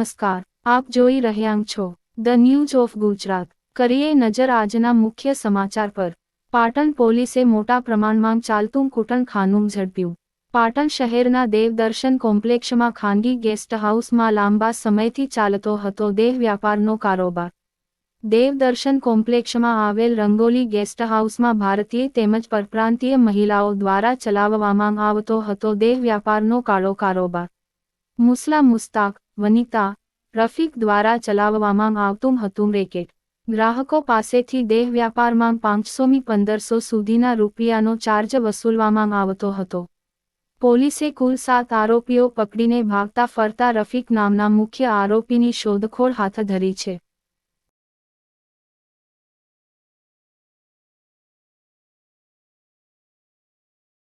નમસ્કાર, આપ જોઈ રહ્યા છો, ધ ન્યૂઝ ઓફ ગુજરાત. કરીએ નજર આજના મુખ્ય સમાચાર પર. પાટણ પોલીસે મોટા પ્રમાણમાં ચાલતું કૂટણખાનું ઝડપ્યું. પાટણ શહેરના દેવદર્શન કોમ્પ્લેક્ષમાં ખાનગી ગેસ્ટ હાઉસમાં લાંબા સમયથી ચાલતો હતો દેહ વ્યાપારનો કારોબાર. દેવદર્શન કોમ્પ્લેક્ષમાં આવેલ રંગોલી ગેસ્ટ હાઉસમાં ભારતીય તેમજ પરપ્રાંતીય મહિલાઓ દ્વારા ચલાવવામાં આવતો હતો દેહ વ્યાપારનો કાળો કારોબાર. મુસ્લા મુસ્તાક વનિતા, રફીક દ્વારા ચલાવવામાં આવતું હતું રેકેટ. ગ્રાહકો પાસેથી દેહ વ્યાપારમાં પાંચસોમી પંદરસો સુધીના રૂપિયાનો ચાર્જ વસૂલવામાં આવતો હતો. પોલીસે કુલ સાત આરોપીઓ પકડીને ભાગતા ફરતા રફીક નામના મુખ્ય આરોપીની શોધખોળ હાથ ધરી છે.